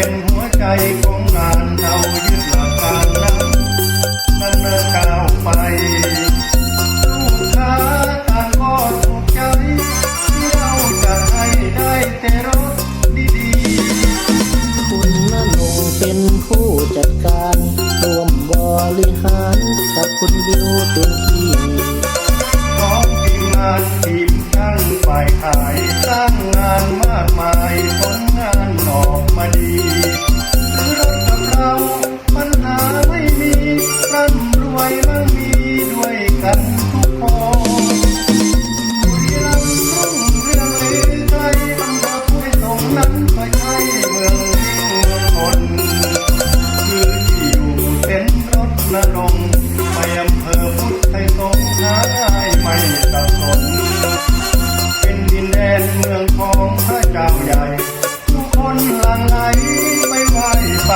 เป็นหัวใจของงานเรายึดหลักการนั้นดำเนินก้าวไปลูกค้าต่างก็ถูกใจที่เราจะให้ได้แต่รถดีๆคุณนนงเป็นผู้จัดการรวมบริหารกับคุณบิวเต็มที่พร้อมทีมงานทีมช่างฝ่ายขายสร้างงานมากมาย วยมั่งมีด้วยกันทุกคนบุรีรัมย์รุ่งเรืองลือไทยอำเภอพุทธสงฆ์นั้นก็ใช่เมืองยิ่งเมืองคนคือที่อยู่เต็นท์รถนรงไปอำเภอพุทธไทยสงฆ์หาง่ายไม่สับสนเป็นดินแดนเมืองของพระเจ้าใหญ่ ทุกคนหลั่งไหลไม่ไหวไป